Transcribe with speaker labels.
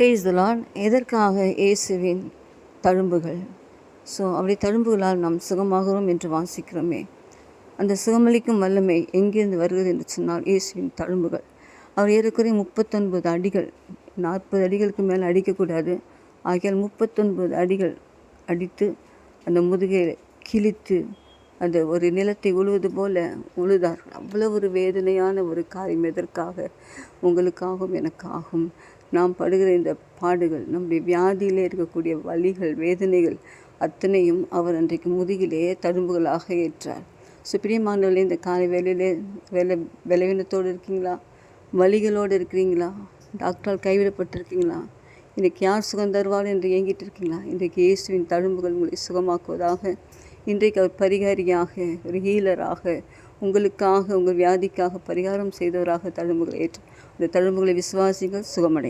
Speaker 1: Prays எதற்காக இயேசுவின் தழும்புகள்? ஸோ அப்படி தழும்புகளால் நாம் சுகமாகிறோம் என்று வாசிக்கிறோமே. அந்த சுகமளிக்கும் வல்லமை எங்கிருந்து வருகிறது என்று சொன்னால் இயேசுவின் தழும்புகள். அவர் ஏறக்குறைய முப்பத்தொன்பது அடிகள் நாற்பது அடிகளுக்கு மேலே அடிக்கக்கூடாது. ஆகியால் முப்பத்தொன்பது அடிகள் அடித்து அந்த முதுகை கிழித்து அந்த ஒரு நிலத்தை உழுவது போல உழுதார். அவ்வளோ ஒரு வேதனையான ஒரு காரியம் எதற்காக? உங்களுக்காகவும் எனக்காகும் நாம் படுகிற இந்த பாடுகள் நம்முடைய வியாதியிலே இருக்கக்கூடிய வலிகள் வேதனைகள் அத்தனையும் அவர் அன்றைக்கு முதுகிலே தழும்புகளாக ஏற்றார். ஸோ பிரியமானவர்களே இந்த காலை வேலையிலே வேலை விளைவினத்தோடு இருக்கீங்களா? வலிகளோடு இருக்கிறீங்களா? டாக்டரால் கைவிடப்பட்டிருக்கீங்களா? இன்றைக்கு யார் சுகம் தருவார் என்று ஏங்கிட்டு இருக்கீங்களா இன்றைக்கு இயேசுவின் தழும்புகள் உங்களை சுகமாக்குவதாக இன்றைக்கு அவர் பரிகாரியாக ஒரு ஹீலராக உங்களுக்காக உங்கள் வியாதிக்காக பரிகாரம் செய்தவராக தழும்புகளை ஏற்று அந்த தழும்புகளை விசுவாசிகள் சுகமடை